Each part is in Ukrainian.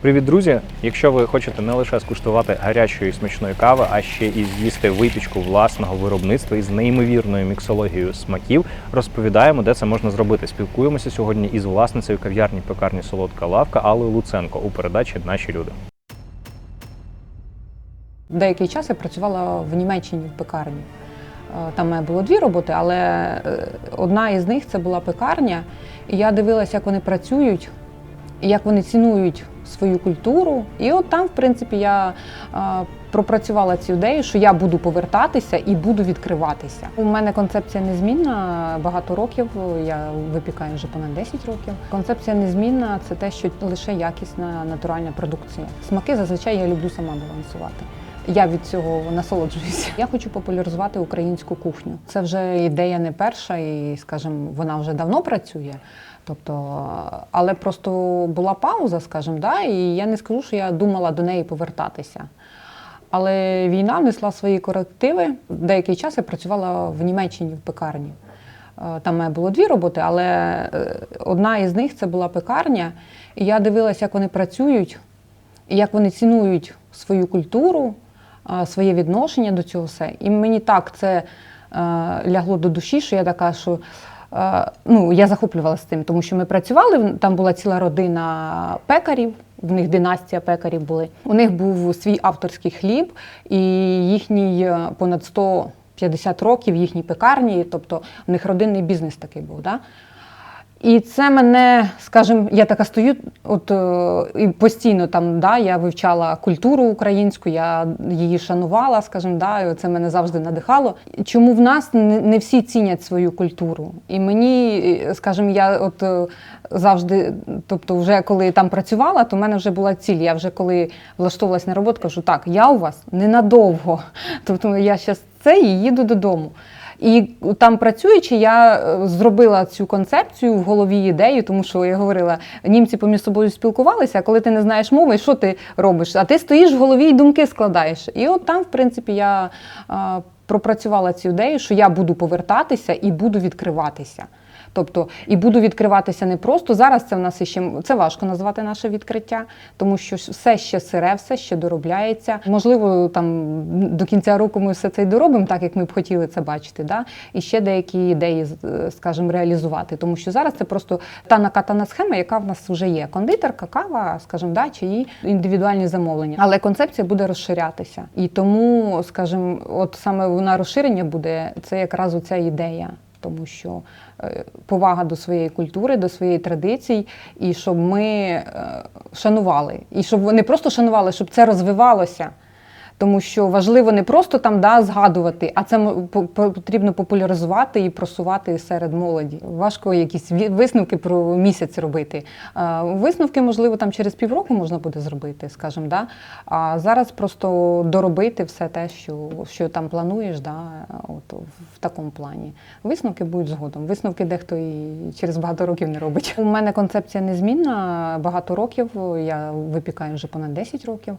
Привіт, друзі! Якщо ви хочете не лише скуштувати гарячої і смачної кави, а ще і з'їсти випічку власного виробництва із неймовірною міксологією смаків, розповідаємо, де це можна зробити. Спілкуємося сьогодні із власницею кав'ярні пекарні Солодка лавка Аллою Луценко у передачі Наші люди. Деякий час я працювала в Німеччині в пекарні. Е, Там мене було дві роботи, але е, одна із них це була пекарня. І я дивилася, як вони працюють, як вони цінують свою культуру. І от там, в принципі, я е, пропрацювала цю ідею, що я буду повертатися і буду відкриватися. У мене концепція незмінна багато років. Я випікаю вже понад 10 років. Концепція незмінна це те, що лише якісна натуральна продукція. Смаки зазвичай я люблю сама балансувати. Я від цього насолоджуюся. Я хочу популяризувати українську кухню. Це вже ідея не перша, і, скажімо, вона вже давно працює. Тобто, але просто була пауза, скажімо, да, і я не скажу, що я думала до неї повертатися. Але війна внесла свої корективи. Деякий час я працювала в Німеччині в пекарні. Е, Там мене було дві роботи, але е, одна із них це була пекарня. І я дивилася, як вони працюють, як вони цінують свою культуру, своє відношення до цього все. І мені так це е, лягло до душі, що я така, що е, ну, я захоплювалася цим, тому що ми працювали, там була ціла родина пекарів. В них династія пекарів були. У них був свій авторський хліб, і їхній е, понад 150 років їхній пекарні, тобто у них родинний бізнес такий був. Да? І це мене, скажімо, я така стою, от е, і постійно там, да, я вивчала культуру українську, я її шанувала, скажімо, да, і це мене завжди надихало. Чому в нас не, всі цінять свою культуру? І мені, е, скажімо, я от е, завжди, тобто, вже коли там працювала, то в мене вже була ціль. Я вже коли влаштовувалась на роботу, кажу, так, я у вас ненадовго. Тобто я зараз це і їду додому. І там працюючи, я е, зробила цю концепцію в голові ідею, тому що я говорила, німці поміж собою спілкувалися, а коли ти не знаєш мови, що ти робиш? А ти стоїш в голові і думки складаєш. І от там, в принципі, я пропрацювала цю ідею, що я буду повертатися і буду відкриватися. Тобто і буду відкриватися не просто зараз. Це в нас ще це важко назвати наше відкриття, тому що все ще сире, все ще доробляється. Можливо, там до кінця року ми все це й доробимо, так як ми б хотіли це бачити. Да? І ще деякі ідеї, з- скажімо, реалізувати. Тому що зараз це просто та накатана схема, яка в нас вже є. Кондитерка, кава, скажімо, да, чиї індивідуальні замовлення. Але концепція буде розширятися. І тому, скажімо, от саме вона розширення буде це якраз оця ідея. Тому що е, повага до своєї культури, до своєї традицій, і щоб ми е, шанували, і щоб вони просто шанували, щоб це розвивалося. Тому що важливо не просто там да, згадувати, а це потрібно популяризувати і просувати серед молоді. Важко якісь висновки про місяць робити. Висновки, можливо, там через півроку можна буде зробити, скажімо, да? а зараз просто доробити все те, що, що там плануєш, да, от, в такому плані. Висновки будуть згодом. Висновки дехто і через багато років не робить. У мене концепція незмінна багато років. Я випікаю вже понад 10 років.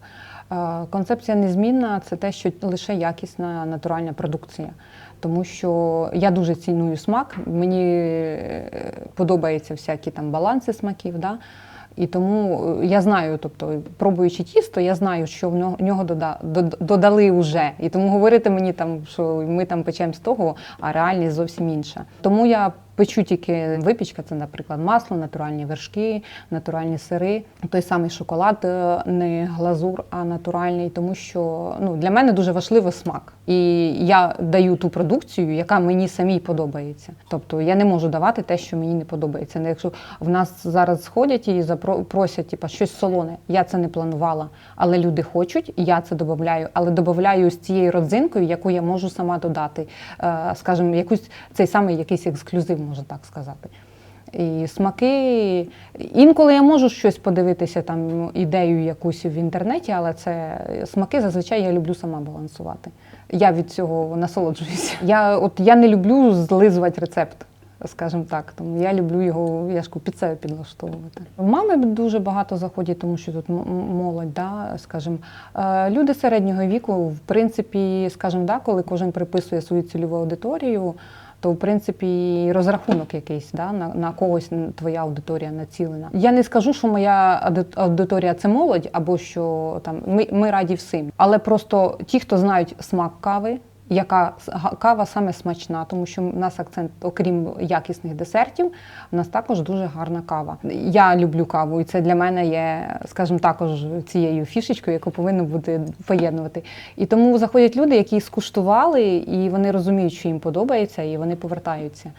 Концепція незмінна це те, що лише якісна натуральна продукція. Тому що я дуже ціную смак, мені е, подобаються всякі там баланси смаків. Да? І тому е, я знаю, тобто, пробуючи тісто, я знаю, що в нього, нього дода, додали вже. І тому говорити мені там, що ми там печемо з того, а реальність зовсім інша. Тому я печу тільки випічка, це, наприклад, масло, натуральні вершки, натуральні сири, той самий шоколад, е, не глазур, а натуральний, тому що ну, для мене дуже важливий смак. І я даю ту продукцію, яка мені самій подобається. Тобто я не можу давати те, що мені не подобається. Не Якщо в нас зараз сходять і запро- просять типу, щось солоне, я це не планувала, але люди хочуть, я це додаю, але додаю з цією родзинкою, яку я можу сама додати. Е, Скажімо, якусь цей самий якийсь ексклюзив, можна так сказати. І смаки. Інколи я можу щось подивитися, там ідею якусь в інтернеті, але це смаки зазвичай я люблю сама балансувати. Я від цього насолоджуюся. Я от я не люблю злизувати рецепт. Скажімо так, тому я люблю його я під себе підлаштовувати. Мами дуже багато заходять, тому що тут молодь, да, скажімо. Е, Люди середнього віку, в принципі, скажімо, да, коли кожен приписує свою цільову аудиторію, то в принципі і розрахунок якийсь да, на, на когось твоя аудиторія націлена. Я не скажу, що моя ауди- аудиторія це молодь, або що там ми, ми раді всім. Але просто ті, хто знають смак кави, яка кава саме смачна, тому що в нас акцент, окрім якісних десертів, у нас також дуже гарна кава. Я люблю каву, і це для мене є, скажімо, також цією фішечкою, яку повинно бути поєднувати. І тому заходять люди, які скуштували, і вони розуміють, що їм подобається, і вони повертаються.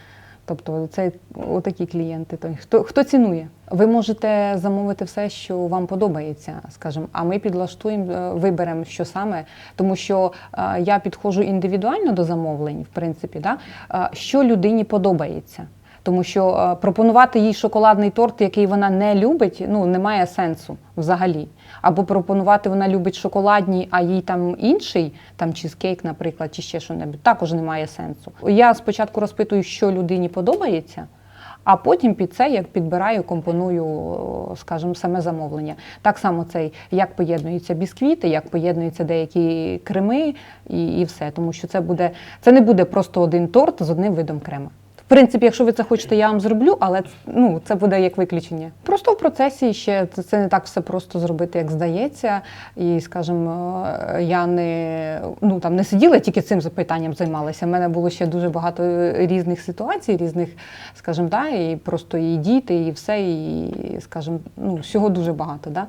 Тобто це отакі клієнти. То хто хто цінує? Ви можете замовити все, що вам подобається, скажімо, а ми підлаштуємо, е, виберемо, що саме, тому що е, я підходжу індивідуально до замовлень, в принципі, да? е, що людині подобається. Тому що е, пропонувати їй шоколадний торт, який вона не любить, ну немає сенсу взагалі. Або пропонувати вона любить шоколадні, а їй там інший, там чизкейк, наприклад, чи ще що-небудь, також немає сенсу. Я спочатку розпитую, що людині подобається. А потім під це як підбираю, компоную, скажімо, саме замовлення. Так само цей як поєднуються бісквіти, як поєднуються деякі креми і, і все. Тому що це буде це не буде просто один торт з одним видом крема. Принципі, якщо ви це хочете, я вам зроблю, але ну, це буде як виключення. Просто в процесі ще це, не так все просто зробити, як здається. І, скажімо, я не, ну, там, не сиділа тільки цим запитанням займалася. У мене було ще дуже багато різних ситуацій, різних, скажімо, да, і просто і діти, і все, і, скажімо, ну, всього дуже багато. Да?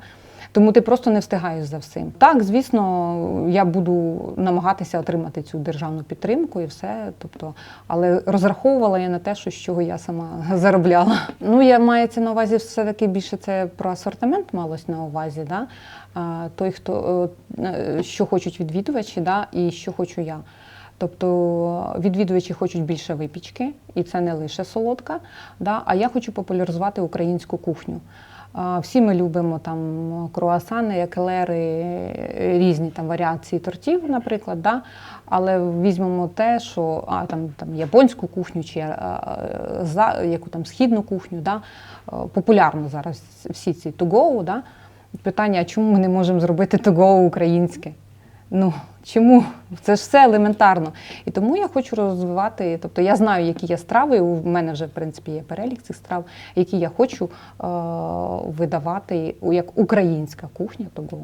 Тому ти просто не встигаєш за всім. Так, звісно, я буду намагатися отримати цю державну підтримку і все. Тобто, але розраховувала я на те, що з чого я сама заробляла. Ну, я мається на увазі все-таки більше це про асортимент малось на увазі. Да? Той, хто е, що хочуть відвідувачі, да? і що хочу я. Тобто відвідувачі хочуть більше випічки, і це не лише солодка. Да? А я хочу популяризувати українську кухню. А, Всі ми любимо там круасани, еклери, різні там варіації тортів, наприклад. Да? Але візьмемо те, що а, там, там японську кухню чи а, за, яку там східну кухню. Да? Е, Популярно зараз всі ці to-go, Да? Питання, а чому ми не можемо зробити to-go українське? Ну чому? Це ж все елементарно. І тому я хочу розвивати. Тобто я знаю, які є страви. У мене вже в принципі є перелік цих страв, які я хочу е- видавати як українська кухня. того.